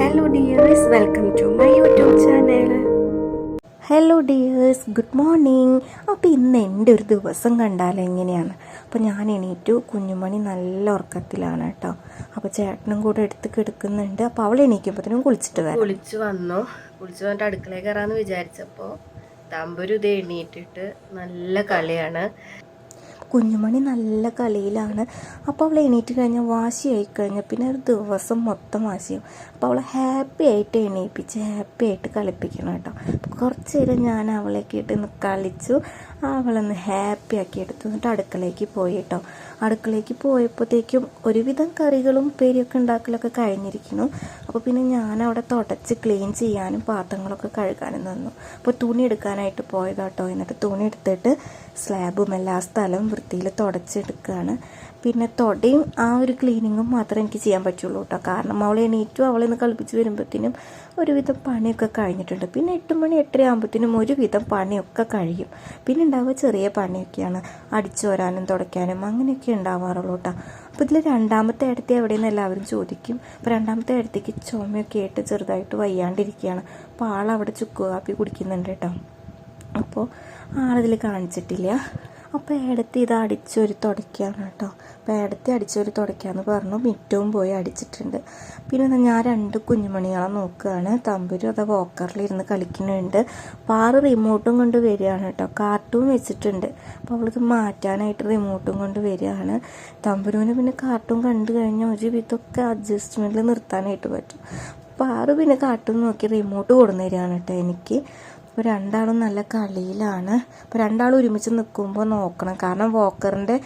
Hello dears welcome to my YouTube channel hello dears good morning അപ്പോൾ ഇന്ന് എന്റെ ഒരു ദിവസം കണ്ടാൽ എങ്ങനെയാണ്? അപ്പോൾ ഞാൻ എണീറ്റു. കുഞ്ഞുമണി നല്ല ഉറക്കത്തിലാണ് കേട്ടോ. അപ്പോൾ ചേട്ടനും കൂടെ എടുത്ത് കിടക്കുന്നുണ്ട്. അപ്പോൾ അവൾ എണീക്കുമ്പോഴത്തേനും കുളിച്ചിട്ട് വരാം. കുളിച്ച് വന്നു. കുളിച്ച് വന്നിട്ട് അടുക്കളയിൽ കയറാമെന്ന് വിചാരിച്ചപ്പോൾ തമ്പുരു ഇത് എണീറ്റിട്ട് നല്ല കളിയാണ്. കുഞ്ഞുമണി നല്ല കളിയിലാണ്. അപ്പോൾ അവൾ എണീറ്റ് കഴിഞ്ഞാൽ വാശിയായി കഴിഞ്ഞാൽ പിന്നെ ഒരു ദിവസം മൊത്തം വാശിയാവും. അപ്പോൾ അവളെ ഹാപ്പി ആയിട്ട് എണീപ്പിച്ച് ഹാപ്പി ആയിട്ട് കളിപ്പിക്കണം കേട്ടോ. കുറച്ച് നേരം ഞാൻ അവളെ കേട്ട് കളിച്ചു. അവളൊന്ന് ഹാപ്പി ആക്കി എടുത്തു എന്നിട്ട് അടുക്കളയ്ക്ക് പോയി കേട്ടോ അടുക്കളയ്ക്ക് പോയപ്പോഴത്തേക്കും ഒരുവിധം കറികളും ഉപ്പേരിയൊക്കെ ഉണ്ടാക്കലൊക്കെ കഴിഞ്ഞിരിക്കുന്നു. അപ്പോൾ പിന്നെ ഞാൻ അവിടെ തുടച്ച് ക്ലീൻ ചെയ്യാനും പാത്രങ്ങളൊക്കെ കഴുകാനും തന്നു അപ്പോൾ തുണി എടുക്കാനായിട്ട് പോയതാട്ടോ എന്നിട്ട് തുണി എടുത്തിട്ട് സ്ലാബും എല്ലാ സ്ഥലവും വൃത്തിയിൽ തുടച്ചെടുക്കുകയാണ് പിന്നെ തൊടയും ആ ഒരു ക്ലീനിങ്ങും മാത്രമേ എനിക്ക് ചെയ്യാൻ പറ്റുള്ളൂ കേട്ടോ. കാരണം അവളെ എണീറ്റും അവളെ ഒന്ന് കളിപ്പിച്ച് വരുമ്പോഴത്തേനും ഒരുവിധം പണിയൊക്കെ കഴിഞ്ഞിട്ടുണ്ട്. പിന്നെ എട്ട് മണി എട്ടര ആകുമ്പോഴത്തേനും ഒരുവിധം പണിയൊക്കെ കഴിയും. പിന്നെ ഉണ്ടാവുക ചെറിയ പണിയൊക്കെയാണ്. അടിച്ചോരാനും തുടയ്ക്കാനും അങ്ങനെയൊക്കെ ഉണ്ടാവാറുള്ളൂ കേട്ടോ. അപ്പോൾ ഇതിൽ രണ്ടാമത്തെ ഇടത്തെ എവിടെയെന്ന് എല്ലാവരും ചോദിക്കും. അപ്പോൾ രണ്ടാമത്തെ ഇടത്തേക്ക് ചുമയൊക്കെ ആയിട്ട് ചെറുതായിട്ട് വയ്യാണ്ടിരിക്കുകയാണ്. അപ്പോൾ ആളവിടെ ചുക്ക് കാപ്പി കുടിക്കുന്നുണ്ട് കേട്ടോ. അപ്പോൾ ആളിതിൽ കാണിച്ചിട്ടില്ല. അപ്പോൾ ഏടത്തി ഇത് അടിച്ചൊരു തുടയ്ക്കുകയാണ് കേട്ടോ. അപ്പോൾ ഏടത്തി അടിച്ചൊരു തുടയ്ക്കാന്ന് പറഞ്ഞു. മിറ്റവും പോയി അടിച്ചിട്ടുണ്ട്. പിന്നെ ഞാൻ രണ്ട് കുഞ്ഞുമണികളെ നോക്കുകയാണ്. തമ്പുരും അത് വോക്കറിലിരുന്ന് കളിക്കുന്നുണ്ട്. പാറ് റിമോട്ടും കൊണ്ട് വരികയാണ് കേട്ടോ. കാർട്ടൂൺ വെച്ചിട്ടുണ്ട്. അപ്പോൾ അവൾക്ക് മാറ്റാനായിട്ട് റിമോട്ടും കൊണ്ട് വരികയാണ്. തമ്പുരുവിന് പിന്നെ കാർട്ടൂൺ കണ്ടു കഴിഞ്ഞാൽ ഒരു വിധമൊക്കെ അഡ്ജസ്റ്റ്മെന്റിൽ നിർത്താനായിട്ട് പറ്റും. പാറു പിന്നെ കാർട്ടൂൺ നോക്കി റിമോട്ട് കൊടുന്നു തരികയാണ് കേട്ടോ എനിക്ക്. അപ്പോൾ രണ്ടാളും നല്ല കളിയിലാണ്. അപ്പോൾ രണ്ടാളും ഒരുമിച്ച് നിൽക്കുമ്പോൾ നോക്കണം. കാരണം വോക്കറിന്റെ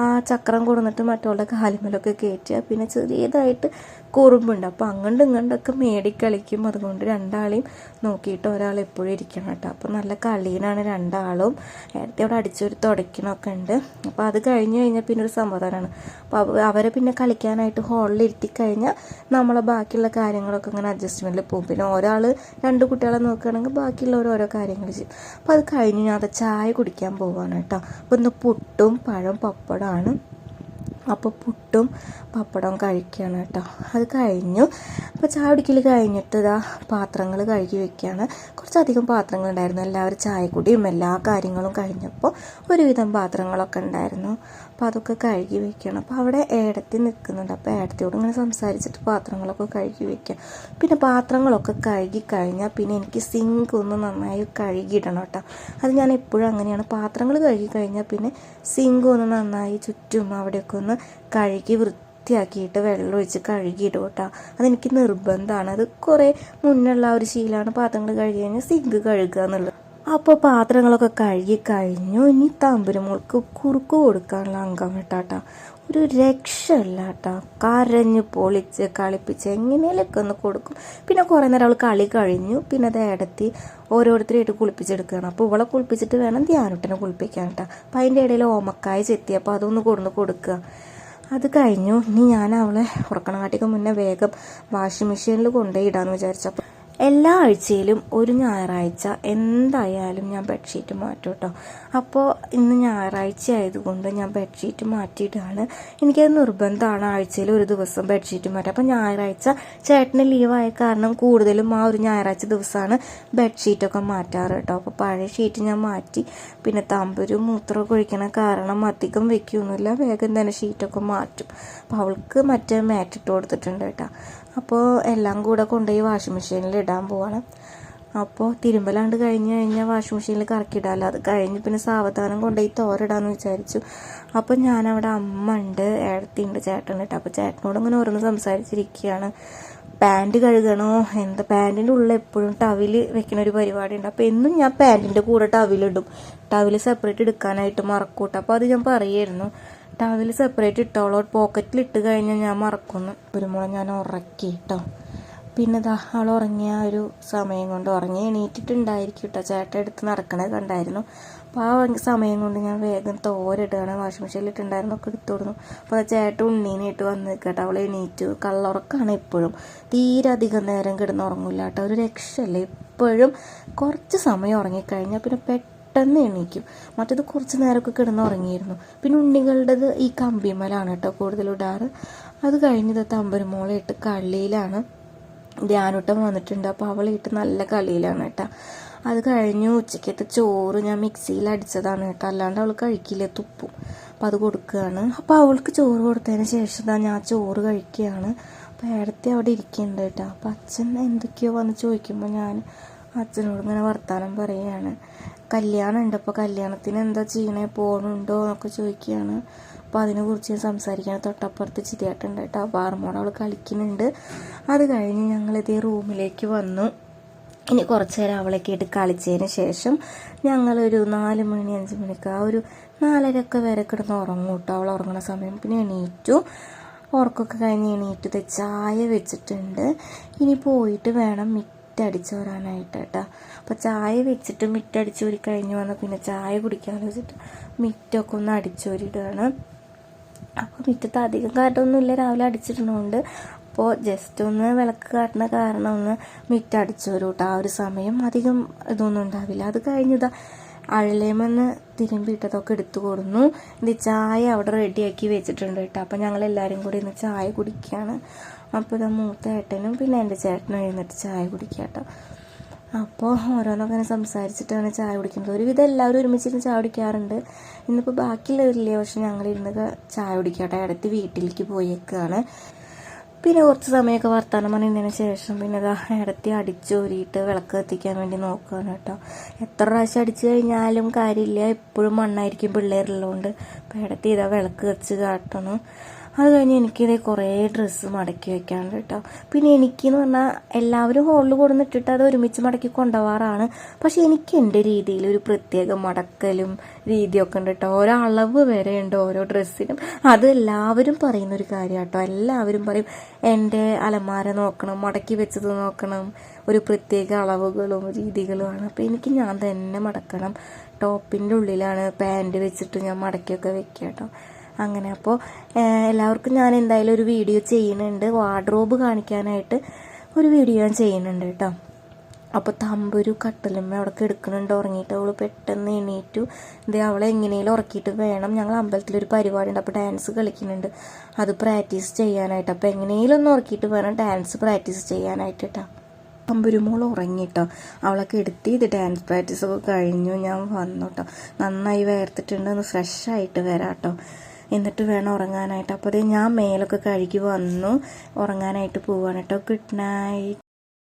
ആ ചക്രം കൊടുന്നിട്ട് മറ്റുള്ള കാലുമലൊക്കെ കയറ്റുക. പിന്നെ ചെറിയതായിട്ട് കുറുമ്പുണ്ട്. അപ്പോൾ അങ്ങോട്ടും ഇങ്ങോട്ടൊക്കെ മേടിക്കളിക്കും. അതുകൊണ്ട് രണ്ടാളെയും നോക്കിയിട്ട് ഒരാൾ എപ്പോഴും ഇരിക്കണം കേട്ടോ. അപ്പോൾ നല്ല കളീനാണ് രണ്ടാളും. നേരത്തെ അവിടെ അടിച്ചൊരു തുടയ്ക്കണമൊക്കെ ഉണ്ട്. അപ്പോൾ അത് കഴിഞ്ഞ് കഴിഞ്ഞാൽ പിന്നെ ഒരു സമാധാനമാണ്. അപ്പോൾ അവ- അവരെ പിന്നെ കളിക്കാനായിട്ട് ഹോളിൽ ഇരുത്തി കഴിഞ്ഞാൽ നമ്മളെ ബാക്കിയുള്ള കാര്യങ്ങളൊക്കെ അങ്ങനെ അഡ്ജസ്റ്റ്മെന്റിൽ പോകും. പിന്നെ ഒരാൾ രണ്ട് കുട്ടികളെ നോക്കുകയാണെങ്കിൽ ബാക്കിയുള്ളവർ ഓരോ കാര്യങ്ങൾ ചെയ്യും. അപ്പോൾ അത് കഴിഞ്ഞ് ഞാൻ അത് ചായ കുടിക്കാൻ പോവാണ് കേട്ടോ. അപ്പോൾ ഇന്ന് പുട്ടും പഴം ആണ് അപ്പോൾ പുട്ടും പപ്പടവും കഴിക്കുകയാണ് കേട്ടോ. അത് കഴിഞ്ഞു. അപ്പോൾ ചായ കുടിക്കൽ കഴിഞ്ഞിട്ട് ഇതാ പാത്രങ്ങൾ കഴുകി വെക്കുകയാണ് കുറച്ചധികം പാത്രങ്ങൾ ഉണ്ടായിരുന്നു എല്ലാവരും ചായക്കുടിയും എല്ലാ കാര്യങ്ങളും കഴിഞ്ഞപ്പോൾ ഒരുവിധം പാത്രങ്ങളൊക്കെ ഉണ്ടായിരുന്നു. അപ്പോൾ അതൊക്കെ കഴുകി വെക്കണം. അപ്പോൾ അവിടെ ഏടത്തി നിൽക്കുന്നുണ്ട്. അപ്പോൾ ഏടത്തിയോട് ഇങ്ങനെ സംസാരിച്ചിട്ട് പാത്രങ്ങളൊക്കെ കഴുകി വെക്കുക പിന്നെ പാത്രങ്ങളൊക്കെ കഴുകി കഴിഞ്ഞാൽ പിന്നെ എനിക്ക് സിങ്ക് ഒന്ന് നന്നായി കഴുകിയിടണം കേട്ടോ. അത് ഞാൻ എപ്പോഴും അങ്ങനെയാണ്. പാത്രങ്ങൾ കഴുകി കഴിഞ്ഞാൽ പിന്നെ സിങ്ക് ഒന്ന് നന്നായി ചുറ്റും അവിടെയൊക്കെ ഒന്ന് കഴുകി വൃത്തിയാക്കിയിട്ട് വെള്ളം ഒഴിച്ച് കഴുകിയിടും കേട്ടോ. അതെനിക്ക് നിർബന്ധമാണ്. അത് കുറേ മുന്നുള്ള ഒരു ശീലമാണ്. പാത്രങ്ങൾ കഴുകി കഴിഞ്ഞാൽ സിങ്ക് കഴുകുക എന്നുള്ളത്. അപ്പോൾ പാത്രങ്ങളൊക്കെ കഴുകി കഴിഞ്ഞു. ഇനി തമ്പുരുമോൾക്ക് കുറുക്ക് കൊടുക്കാനുള്ള അംഗം കേട്ടാട്ടാ ഒരു രക്ഷയില്ല കേട്ടാ കരഞ്ഞ് പൊളിച്ച് കളിപ്പിച്ച് എങ്ങനെയൊക്കെ ഒന്ന് കൊടുക്കും. പിന്നെ കുറേ നേരം അവൾ കളി കഴിഞ്ഞു. പിന്നെ അത് ഇടത്തി ഓരോരുത്തരെയായിട്ട് കുളിപ്പിച്ചെടുക്കുകയാണ്. അപ്പോൾ ഇവളെ കുളിപ്പിച്ചിട്ട് വേണം ധ്യാനുട്ടനെ കുളിപ്പിക്കാൻ കേട്ടോ അപ്പം അതിന്റെ ഇടയിൽ ഓമക്കായ ചെത്തി. അപ്പോൾ അതൊന്ന് കൊടുന്ന് കൊടുക്കുക. അത് കഴിഞ്ഞു. ഇനി ഞാൻ അവളെ ഉറക്കണകാട്ടിക്ക് മുന്നേ വേഗം വാഷിംഗ് മെഷീനിൽ കൊണ്ടുപോയി ഇടാന്ന് വിചാരിച്ചപ്പോൾ എല്ലാ ആഴ്ചയിലും ഒരു ഞായറാഴ്ച എന്തായാലും ഞാൻ ബെഡ്ഷീറ്റ് മാറ്റും കേട്ടോ അപ്പോൾ ഇന്ന് ഞായറാഴ്ച ആയതുകൊണ്ട് ഞാൻ ബെഡ്ഷീറ്റ് മാറ്റിയിട്ടാണ്. എനിക്കത് നിർബന്ധമാണ് ആഴ്ചയിൽ ഒരു ദിവസം ബെഡ്ഷീറ്റ് മാറ്റുക അപ്പോൾ ഞായറാഴ്ച ചേട്ടന് ലീവായ കാരണം കൂടുതലും ആ ഒരു ഞായറാഴ്ച ദിവസമാണ് ബെഡ്ഷീറ്റൊക്കെ മാറ്റാറ് കേട്ടോ അപ്പോൾ പഴയ ഷീറ്റ് ഞാൻ മാറ്റി. പിന്നെ തമ്പുരും മൂത്രമൊക്കെ ഒഴിക്കണ കാരണം അധികം വെക്കൊന്നുമില്ല വേഗം തന്നെ ഷീറ്റൊക്കെ മാറ്റും. അപ്പോൾ അവൾക്ക് മറ്റേ മാറ്റിട്ട് കൊടുത്തിട്ടുണ്ട് കേട്ടോ അപ്പോൾ എല്ലാം കൂടെ കൊണ്ടുപോയി വാഷിംഗ് മെഷീനിൽ ഇടാൻ പോവാണ്. അപ്പോൾ തിരുമ്പലാണ്ട് കഴിഞ്ഞ് കഴിഞ്ഞാൽ വാഷിംഗ് മെഷീനിൽ കറക്കിയിടാമല്ലോ അത് കഴിഞ്ഞ് പിന്നെ സാവധാനം കൊണ്ടുപോയി തോരിടാന്ന് വിചാരിച്ചു. അപ്പോൾ ഞാനവിടെ അമ്മ ഉണ്ട് ഏടത്തിയുണ്ട് ചേട്ടനുണ്ട്. അപ്പോൾ ചേട്ടനോട് ഇങ്ങനെ ഓരോന്ന് സംസാരിച്ചിരിക്കുകയാണ്. പാന്റ് കഴുകണോ? എന്താ പാന്റിന്റെ ഉള്ളിൽ എപ്പോഴും ടവിൽ വെക്കുന്ന ഒരു പരിപാടി ഉണ്ട് അപ്പോൾ എന്നും ഞാൻ പാന്റിന്റെ കൂടെ ടവിലിടും ടവിൽ സെപ്പറേറ്റ് എടുക്കാനായിട്ട് മറക്കൂട്ടോ. അപ്പോൾ അത് ഞാൻ പറയായിരുന്നു ടവൽ സെപ്പറേറ്റ് ഇട്ടോളൂ. പോക്കറ്റിൽ ഇട്ട് കഴിഞ്ഞാൽ ഞാൻ മറക്കുന്നു. ഒരുമുള ഞാൻ ഉറക്കി കേട്ടോ പിന്നെ ദാ അവൾ ഉറങ്ങിയ ഒരു സമയം കൊണ്ട് ഉറങ്ങി. എണീറ്റിട്ടുണ്ടായിരിക്കും കേട്ടോ ചേട്ടൻ എടുത്ത് നടക്കണത് കണ്ടായിരുന്നു. അപ്പോൾ ആ സമയം കൊണ്ട് ഞാൻ വേഗം തോരിടുകയാണ്. വാഷിംഗ് മെഷീനിൽ ഇട്ടുണ്ടായിരുന്നു ഒക്കെ എടുത്തു അപ്പോൾ ചേട്ടൻ ഉണ്ണീനെ ഇട്ട് വന്ന് കേട്ടോ അവൾ എണീറ്റു. കള്ളുറക്കാണ് എപ്പോഴും തീരെ അധികം നേരം കിടന്ന് ഉറങ്ങില്ല കേട്ടോ ഒരു രക്ഷയല്ലേ. എപ്പോഴും കുറച്ച് സമയം ഉറങ്ങിക്കഴിഞ്ഞാൽ പിന്നെ പെട്ടെന്ന് പെട്ടെന്ന് എണീക്കും. മറ്റേത് കുറച്ച് നേരമൊക്കെ കിടന്ന് ഉറങ്ങിയിരുന്നു. പിന്നെ ഉണ്ണികളുടേത് ഈ കമ്പിമലാണ് കേട്ടോ കൂടുതലിടാറ് അത് കഴിഞ്ഞത് തമ്പരുമോളെ ഇട്ട് കള്ളിയിലാണ് ധ്യാനോട്ടം വന്നിട്ടുണ്ട്. അപ്പോൾ അവളിട്ട് നല്ല കളിയിലാണ് കേട്ടോ. അത് കഴിഞ്ഞു ഉച്ചക്കത്തെ ചോറ് ഞാൻ മിക്സിയിൽ അടിച്ചതാണ് കേട്ടോ. അല്ലാണ്ട് അവൾ കഴിക്കില്ല തുപ്പും. അപ്പം അത് കൊടുക്കുകയാണ്. അപ്പോൾ അവൾക്ക് ചോറ് കൊടുത്തതിന് ശേഷം ഞാൻ ചോറ് കഴിക്കുകയാണ്. അപ്പോൾ ഏടത്തെ അവിടെ ഇരിക്കുന്നുണ്ട് കേട്ടോ. അപ്പോൾ അച്ഛൻ എന്തൊക്കെയോ വന്ന് ചോദിക്കുമ്പോൾ ഞാൻ അച്ഛനോട് ഇങ്ങനെ വർത്താനം പറയുകയാണ്. കല്യാണം ഉണ്ട്. അപ്പോൾ കല്യാണത്തിന് എന്താ ചെയ്യണേ? പോകണുണ്ടോ എന്നൊക്കെ ചോദിക്കുകയാണ്. അപ്പോൾ അതിനെക്കുറിച്ച് ഞാൻ സംസാരിക്കുകയാണ്. തൊട്ടപ്പുറത്ത് ചിരിയാട്ടുണ്ട് കേട്ടോ. ആറുമോട് അവൾ കളിക്കുന്നുണ്ട്. അത് കഴിഞ്ഞ് ഞങ്ങളിതേ റൂമിലേക്ക് വന്നു. ഇനി കുറച്ച് നേരം അവളൊക്കെ ആയിട്ട് കളിച്ചതിന് ശേഷം ഞങ്ങളൊരു നാല് മണി അഞ്ച് മണിക്ക് ആ ഒരു നാലരയൊക്കെ വരെ കിടന്ന് ഉറങ്ങും കേട്ടോ. അവൾ ഉറങ്ങുന്ന സമയം. പിന്നെ എണീറ്റു. ഉറക്കമൊക്കെ കഴിഞ്ഞ് എണീറ്റത് ചായ വെച്ചിട്ടുണ്ട്. ഇനി പോയിട്ട് വേണം മിറ്റടിച്ച് വരാനായിട്ട് കേട്ടോ അപ്പോൾ ചായ വെച്ചിട്ട് മിറ്റടിച്ച് വരി കഴിഞ്ഞ് വന്നാൽ പിന്നെ ചായ കുടിക്കാമെന്ന് വെച്ചിട്ട് മിറ്റൊക്കെ ഒന്ന് അടിച്ചോരിടുകയാണ് അപ്പോൾ മിറ്റത്ത് അധികം കാട്ടൊന്നുമില്ല. രാവിലെ അടിച്ചിട്ടുള്ളതുകൊണ്ട് അപ്പോൾ ജസ്റ്റ് ഒന്ന് വിളക്ക് കാട്ടുന്ന കാരണം ഒന്ന് മിറ്റടിച്ചോരും കേട്ടോ ആ ഒരു സമയം അധികം ഇതൊന്നും ഉണ്ടാവില്ല. അത് കഴിഞ്ഞതാ അഴലേമെന്ന് തിരുമ്പിയിട്ടതൊക്കെ എടുത്തു കൊടുന്നു. ഇത് ചായ അവിടെ റെഡിയാക്കി വെച്ചിട്ടുണ്ട് കേട്ടോ. അപ്പോൾ ഞങ്ങൾ എല്ലാവരും കൂടി ഇന്ന് ചായ കുടിക്കുകയാണ് അപ്പോൾ ഇത് മൂത്ത ഏട്ടനും പിന്നെ എന്റെ ചേട്ടനും എഴുന്നേറ്റ് ചായ കുടിക്കുക കേട്ടോ. അപ്പോൾ ഓരോന്നൊക്കെ ഇങ്ങനെ സംസാരിച്ചിട്ടാണ് ചായ കുടിക്കുന്നത്. ഒരുവിധം എല്ലാവരും ഒരുമിച്ചിരുന്ന് ചായ കുടിക്കാറുണ്ട്. ഇന്നിപ്പോൾ ബാക്കിയുള്ളവരില്ലേ? പക്ഷെ ഞങ്ങളിരുന്ന് ചായ കുടിക്കട്ടെ അടുത്ത് വീട്ടിലേക്ക് പോയേക്കാണ്. പിന്നെ കുറച്ച് സമയമൊക്കെ വർത്തമാനം പറഞ്ഞതിന് ശേഷം പിന്നെ ഇതാ ഇടത്തി അടിച്ചോരിയിട്ട് വിളക്ക് കത്തിക്കാൻ വേണ്ടി നോക്കുകയാണ് കേട്ടോ. എത്ര പ്രാവശ്യം അടിച്ചു കഴിഞ്ഞാലും കാര്യമില്ല. എപ്പോഴും മണ്ണായിരിക്കും പിള്ളേരുള്ളതുകൊണ്ട്. അപ്പോൾ ഇടത്തി ഇതാ വിളക്ക് കത്തിച്ച് കാട്ടണം. അത് കഴിഞ്ഞ് എനിക്കിതേ കുറേ ഡ്രസ്സ് മടക്കി വെക്കാണ്ട് കേട്ടോ. പിന്നെ എനിക്കെന്ന് പറഞ്ഞാൽ എല്ലാവരും ഹോളിൽ കൊടുന്നിട്ടിട്ട് അത് ഒരുമിച്ച് മടക്കി കൊണ്ടുപോകാറാണ് പക്ഷെ എനിക്ക് എന്റെ രീതിയിൽ ഒരു പ്രത്യേക മടക്കലും രീതിയൊക്കെ ഉണ്ട് കേട്ടോ. ഓരോ അളവ് വരെ ഉണ്ട് ഓരോ ഡ്രസ്സിനും അത് എല്ലാവരും പറയുന്ന ഒരു കാര്യം കേട്ടോ. എല്ലാവരും പറയും എന്റെ അലമാര നോക്കണം മടക്കി വെച്ചത് നോക്കണം. ഒരു പ്രത്യേക അളവുകളും രീതികളുമാണ്. അപ്പോൾ എനിക്ക് ഞാൻ തന്നെ മടക്കണം. ടോപ്പിന്റെ ഉള്ളിലാണ് പാന്റ് വെച്ചിട്ട് ഞാൻ മടക്കിയൊക്കെ വെക്കുക കേട്ടോ. അങ്ങനെ. അപ്പോൾ എല്ലാവർക്കും ഞാൻ എന്തായാലും ഒരു വീഡിയോ ചെയ്യുന്നുണ്ട്. വാർഡ്രോബ് കാണിക്കാനായിട്ട് ഒരു വീഡിയോ ഞാൻ ചെയ്യുന്നുണ്ട് കേട്ടോ. അപ്പോൾ തമ്പൊരു കട്ടലമ്മ അവിടെ കിടക്കുന്നുണ്ട് ഉറങ്ങിയിട്ട് അവൾ പെട്ടെന്ന് എണീറ്റു. ഇത് അവളെ എങ്ങനെയും ഉറക്കിയിട്ട് വേണം. ഞങ്ങൾ അമ്പലത്തിലൊരു പരിപാടി ഉണ്ട്. അപ്പോൾ ഡാൻസ് കളിക്കുന്നുണ്ട്. അത് പ്രാക്ടീസ് ചെയ്യാനായിട്ട്. അപ്പോൾ എങ്ങനെയും ഒന്ന് ഉറക്കിയിട്ട് വേണം ഡാൻസ് പ്രാക്ടീസ് ചെയ്യാനായിട്ട് കേട്ടോ. അമ്പരുമോൾ ഉറങ്ങിട്ടോ അവളൊക്കെ എടുത്ത് ഇത് ഡാൻസ് പ്രാക്ടീസ് ഒക്കെ കഴിഞ്ഞു. ഞാൻ വന്നു കേട്ടോ. നന്നായി വേർത്തിട്ടുണ്ട്. ഒന്ന് ഫ്രഷ് ആയിട്ട് വരാം കേട്ടോ. എന്നിട്ട് വേണം ഉറങ്ങാനായിട്ട്. അപ്പോൾ അതേ ഞാൻ മേലൊക്കെ കഴുകി വന്നു. ഉറങ്ങാനായിട്ട് പോവാണ് കേട്ടോ. Good night